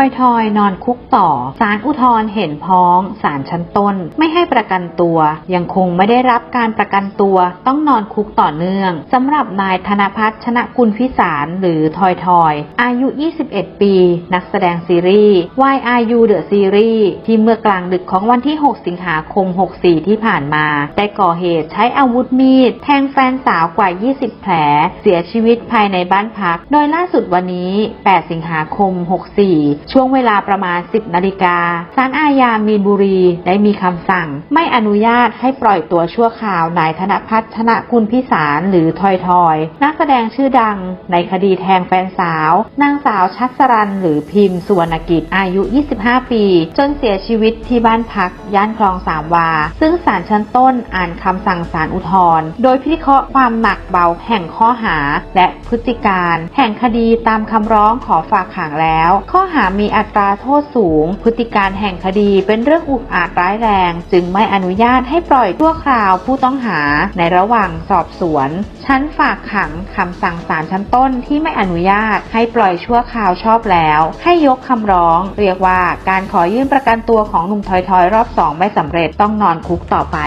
อยทอยนอนคุกต่อ ศาลอุทธรเห็นพ้อง ศาลชั้นต้น ไม่ให้ประกันตัว ยังคงไม่ได้รับการประกันตัว ต้องนอนคุกต่อเนื่องสำหรับนายธนพัฒน์ชนะกุลพิสารหรือทอยทอย อายุ 21 ปี นักแสดงซีรีส์ Why Are You The Series ที่เมื่อกลางดึกของวันที่ 6 สิงหาคม 64 ที่ผ่านมา ได้ก่อเหตุใช้อาวุธมีด แทงแฟนสาวกว่า 20 แผล เสียชีวิตภายในบ้านพัก โดยล่าสุดวันนี้ 8 สิงหาคม 64ช่วงเวลาประมาณ 10 นาฬิกาศาลอาญามีนบุรี ได้มีคำสั่ง ไม่อนุญาตให้ปล่อยตัวชั่วคราวนายธนพัฒน์ชนะกุลพิสารหรือทอยทอย นักแสดงชื่อดังในคดีแทงแฟนสาว นางสาวชัดสรันหรือพิมพ์สุวรรณกิจอายุ 25 ปี จนเสียชีวิตที่บ้านพัก ย่านคลองสามวา ซึ่งศาลชั้นต้นอ่านคำสั่งศาลอุทธรณ์โดยพิเคราะห์ความหนักเบาแห่งข้อหาและพฤติการ แห่งคดีตามคำร้องขอฝากขังแล้ว ข้อหามีอัตราโทษสูง พฤติการแห่งคดีเป็นเรื่องอุกอาจร้ายแรง จึงไม่อนุญาตให้ปล่อยชั่วคราวผู้ต้องหาในระหว่างสอบสวน ชั้นฝากขังคำสั่งศาลชั้นต้นที่ไม่อนุญาตให้ปล่อยชั่วคราวชอบแล้ว ให้ยกคำร้อง เรียกว่าการขอยื่นประกันตัวของหนุ่มทอยทอยรอบสองไม่สำเร็จต้องนอนคุกต่อไป